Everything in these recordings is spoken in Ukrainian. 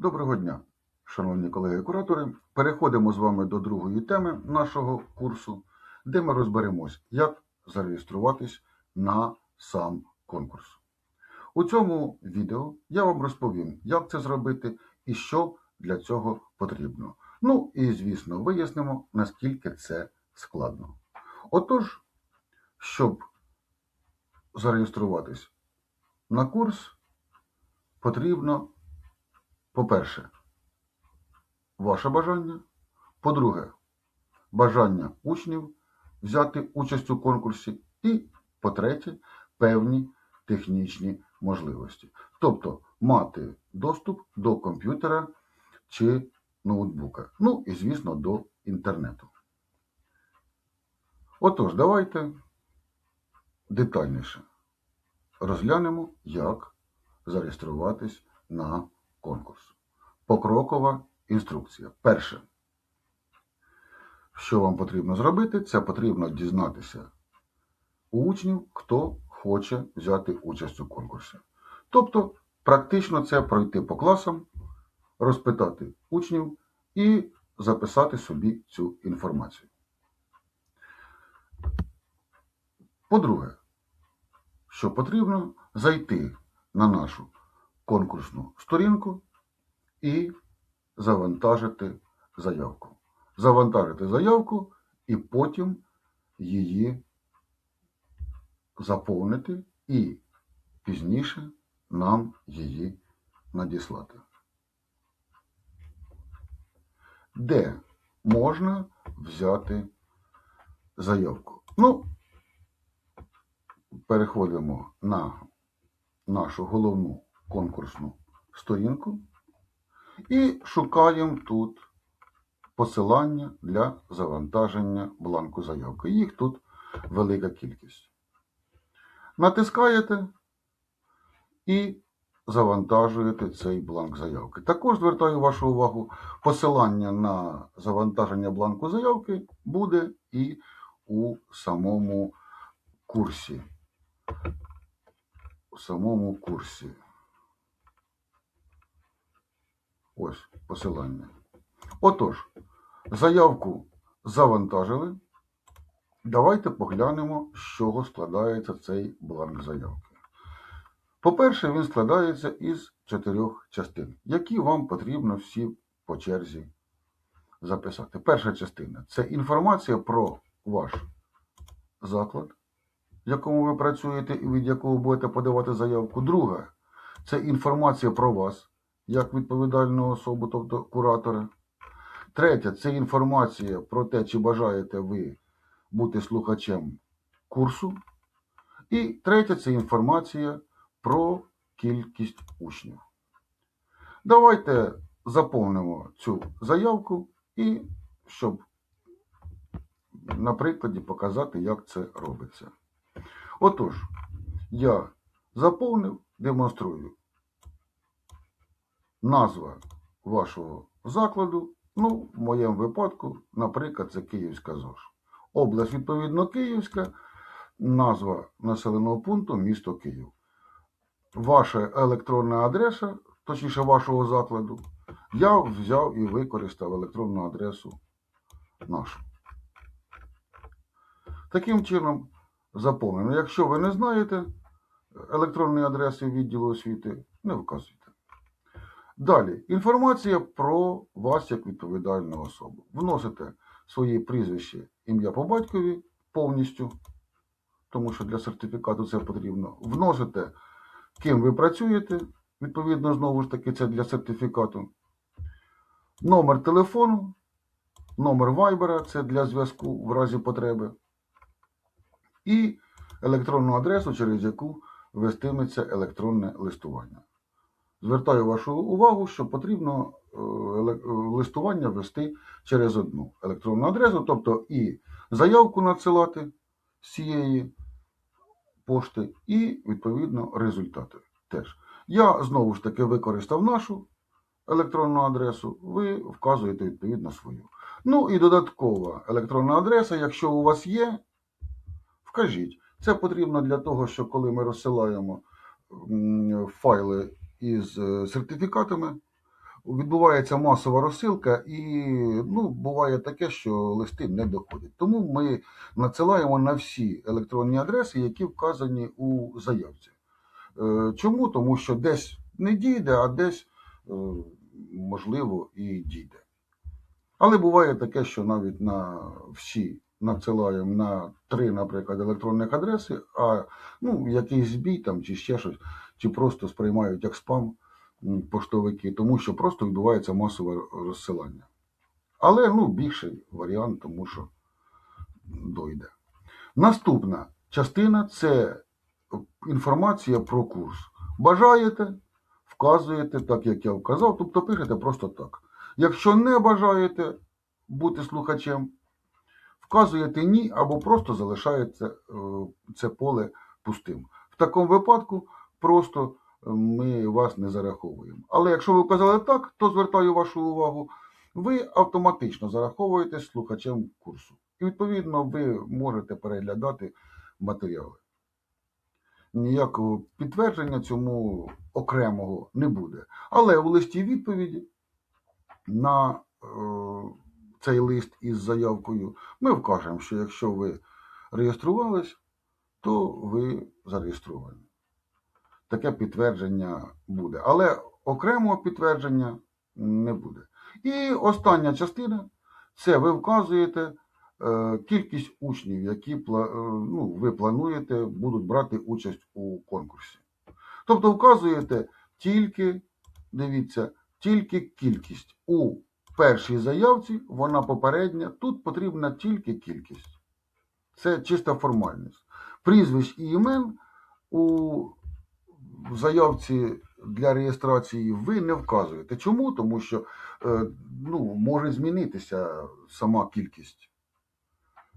Доброго дня, шановні колеги-куратори. Переходимо з вами до другої теми нашого курсу, де ми розберемось, як зареєструватись на сам конкурс. У цьому відео я вам розповім, як це зробити і що для цього потрібно. Ну і, звісно, вияснимо, наскільки це складно. Отож, щоб зареєструватись на курс, потрібно по-перше, ваше бажання. По-друге, бажання учнів взяти участь у конкурсі. І, по-третє, певні технічні можливості. Тобто мати доступ до комп'ютера чи ноутбука. Ну і, звісно, до інтернету. Отож, давайте детальніше розглянемо, як зареєструватись на конкурс. Покрокова інструкція. Перше, що вам потрібно зробити, це потрібно дізнатися у учнів, хто хоче взяти участь у конкурсі. Тобто, практично це пройти по класам, розпитати учнів і записати собі цю інформацію. По-друге, що потрібно зайти на нашу конкурсну сторінку і завантажити заявку. Завантажити заявку і потім її заповнити і пізніше нам її надіслати. Де можна взяти заявку? Ну, переходимо на нашу головну конкурсну сторінку і шукаємо тут посилання для завантаження бланку заявки. Їх тут велика кількість. Натискаєте і завантажуєте цей бланк заявки. Також звертаю вашу увагу, посилання на завантаження бланку заявки буде і у самому курсі. У самому курсі. Ось посилання. Отож, заявку завантажили. Давайте поглянемо, з чого складається цей бланк заявки. По-перше, він складається із чотирьох частин, які вам потрібно всі по черзі записати. Перша частина це інформація про ваш заклад, в якому ви працюєте і від якого будете подавати заявку. Друга це інформація про вас як відповідальну особу, тобто куратора. Третє це інформація про те, чи бажаєте ви бути слухачем курсу. І третє це інформація про кількість учнів. Давайте заповнимо цю заявку і щоб на прикладі показати, як це робиться. Отож, я заповнив, демонструю назва вашого закладу. Ну, в моєму випадку, наприклад, це Київська ЗОЖ. Область, відповідно, Київська, назва населеного пункту місто Київ. Ваша електронна адреса, точніше вашого закладу, я взяв і використав електронну адресу нашу. Таким чином заповнено. Якщо ви не знаєте електронної адреси відділу освіти, не вказуйте. Далі, інформація про вас як відповідальну особу. Вносите своє прізвище, ім'я по батькові повністю, тому що для сертифікату це потрібно. Вносите, ким ви працюєте, відповідно, знову ж таки, це для сертифікату. Номер телефону, номер вайбера це для зв'язку в разі потреби. І електронну адресу, через яку вестиметься електронне листування. Звертаю вашу увагу, що потрібно е, листування вести через одну електронну адресу, тобто і заявку надсилати з цієї пошти, і, відповідно, результати теж. Я знову ж таки використав нашу електронну адресу, ви вказуєте відповідно свою. Ну і додаткова електронна адреса, якщо у вас є, вкажіть. Це потрібно для того, що коли ми розсилаємо файли із е, сертифікатами, відбувається масова розсилка, і ну, буває таке, що листи не доходять. Тому ми надсилаємо на всі електронні адреси, які вказані у заявці. Е, Чому? Тому що десь не дійде, а десь, е, можливо, і дійде. Але буває таке, що навіть на всі надсилаємо на три, наприклад, електронних адреси, а ну, якийсь збій там чи ще щось, чи просто сприймають як спам поштовики, тому що просто відбувається масове розсилання. Але ну, більший варіант, тому що дойде. Наступна частина це інформація про курс. Бажаєте, вказуєте, так як я вказав, тобто пишете просто так. Якщо не бажаєте бути слухачем, вказуєте ні або просто залишаєте е, це поле пустим. В такому випадку просто е, ми вас не зараховуємо. Але якщо ви вказали так, то звертаю вашу увагу, ви автоматично зараховуєтесь слухачем курсу. І відповідно ви можете переглядати матеріали. Ніякого підтвердження цьому окремого не буде. Але у листі відповіді на е, цей лист із заявкою ми вкажемо, що якщо ви реєструвались, то ви зареєстровані. Таке підтвердження буде. Але окремого підтвердження не буде. І остання частина це ви вказуєте е, кількість учнів, які е, ну, ви плануєте будуть брати участь у конкурсі. Тобто вказуєте тільки, дивіться, тільки кількість. У першій заявці вона попередня, тут потрібна тільки кількість. Це чиста формальність. Прізвищ і імен у заявці для реєстрації ви не вказуєте. Чому? Тому що е, ну, може змінитися сама кількість.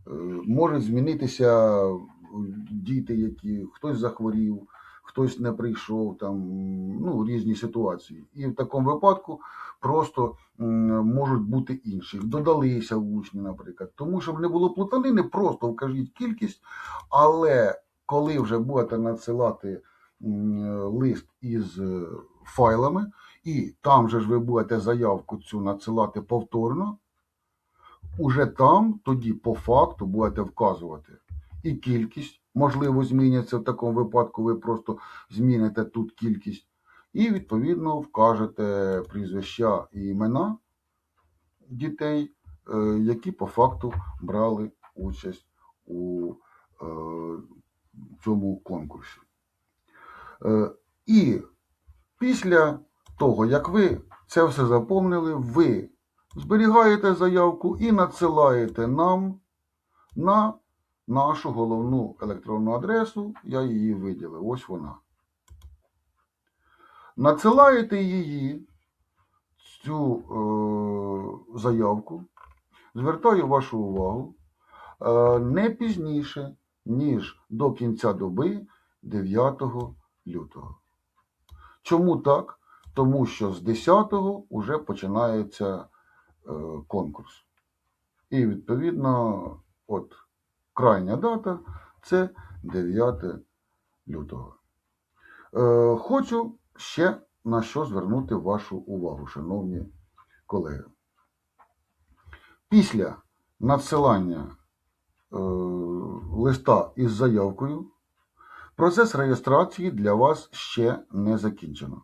Е, Може змінитися е, діти, які хтось захворів, хтось не прийшов, там ну, різні ситуації. І в такому випадку просто можуть бути інші. Додалися учні, наприклад. Тому щоб не було плутанини, просто вкажіть кількість, але коли вже будете надсилати лист із е, файлами, і там же ж ви будете заявку цю надсилати повторно, уже там тоді по факту будете вказувати. І кількість, можливо, зміняться в такому випадку, ви просто зміните тут кількість, і відповідно вкажете прізвища і імена дітей, е, які по факту брали участь у е, цьому конкурсі. Е, І після того, як ви це все заповнили, ви зберігаєте заявку і надсилаєте нам на нашу головну електронну адресу. Я її виділив. Ось вона. Надсилаєте її, цю е, заявку. Звертаю вашу увагу е, не пізніше, ніж до кінця доби 9 лютого. Чому так? Тому що з 10-го вже починається е, конкурс. І відповідно, от крайня дата це 9 лютого. Е, хочу ще на що звернути вашу увагу, шановні колеги. Після надсилання е, листа із заявкою процес реєстрації для вас ще не закінчено.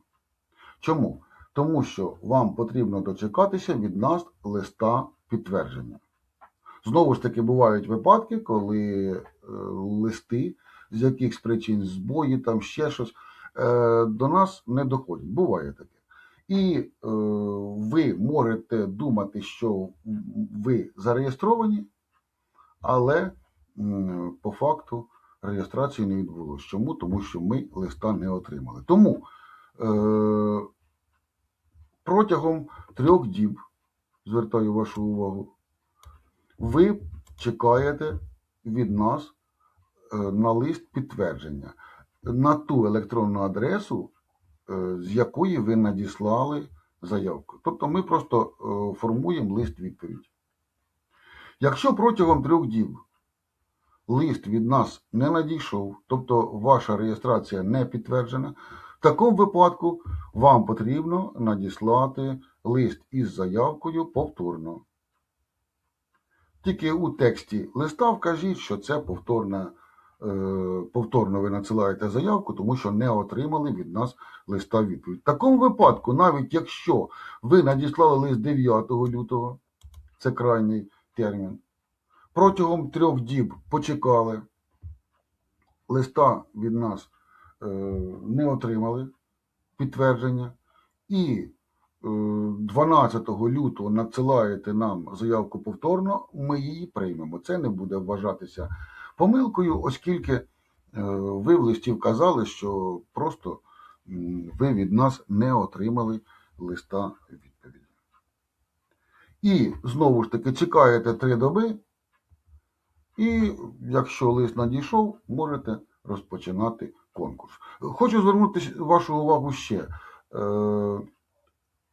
Чому? Тому що вам потрібно дочекатися від нас листа підтвердження. Знову ж таки, бувають випадки, коли е, листи з якихось причин збої, там ще щось, е, до нас не доходять. Буває таке. І е, ви можете думати, що ви зареєстровані, але по факту реєстрації не відбулося. Чому? Тому що ми листа не отримали. Тому е, протягом трьох діб, звертаю вашу увагу, ви чекаєте від нас е, на лист підтвердження на ту електронну адресу, е, з якої ви надіслали заявку. Тобто ми просто е, формуємо лист відповідь. Якщо протягом трьох діб лист від нас не надійшов, тобто ваша реєстрація не підтверджена, в такому випадку вам потрібно надіслати лист із заявкою повторно. Тільки у тексті листа вкажіть, що це повторна, е, повторно ви надсилаєте заявку, тому що не отримали від нас листа відповідь. В такому випадку, навіть якщо ви надіслали лист 9 лютого, це крайній термін, протягом трьох діб почекали, листа від нас е, не отримали підтвердження, і е, 12 лютого надсилаєте нам заявку повторно, ми її приймемо. Це не буде вважатися помилкою, оскільки е, ви в листі вказали, що просто ви від нас не отримали листа відповіді. І знову ж таки чекаєте три доби, і якщо лист надійшов, можете розпочинати конкурс. Хочу звернути вашу увагу ще. Е,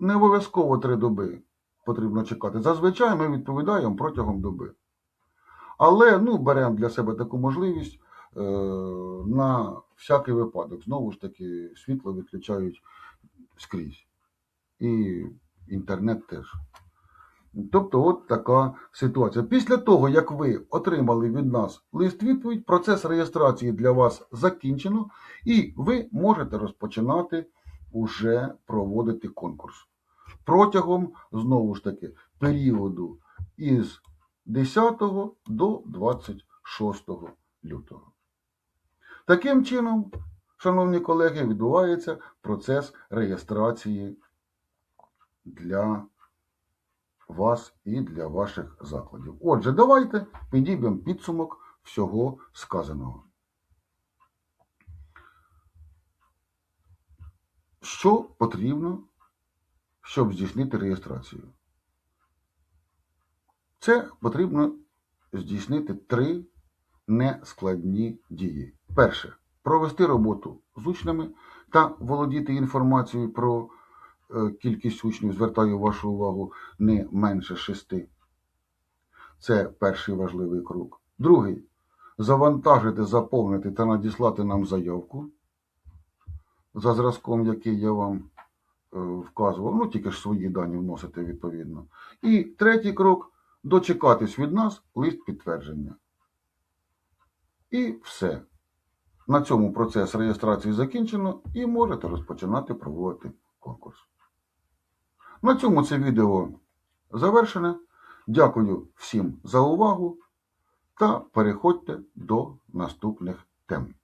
Не обов'язково три доби потрібно чекати. Зазвичай ми відповідаємо протягом доби. Але ну, беремо для себе таку можливість е, на всякий випадок. Знову ж таки, світло відключають скрізь. І інтернет теж. Тобто, от така ситуація. Після того, як ви отримали від нас лист відповідь, процес реєстрації для вас закінчено, і ви можете розпочинати уже проводити конкурс. Протягом, знову ж таки, періоду із 10 до 26 лютого. Таким чином, шановні колеги, відбувається процес реєстрації для вас і для ваших закладів. Отже, давайте підіб'ємо підсумок всього сказаного. Що потрібно, щоб здійснити реєстрацію? Це потрібно здійснити три нескладні дії. Перше провести роботу з учнями та володіти інформацією про кількість учнів, звертаю вашу увагу, не менше шести. Це перший важливий крок. Другий завантажити, заповнити та надіслати нам заявку за зразком, який я вам е, вказував. Ну, тільки ж свої дані вносите відповідно. І третій крок дочекатись від нас лист підтвердження. І все. На цьому процес реєстрації закінчено і можете розпочинати проводити конкурс. На цьому це відео завершене. Дякую всім за увагу та переходьте до наступних тем.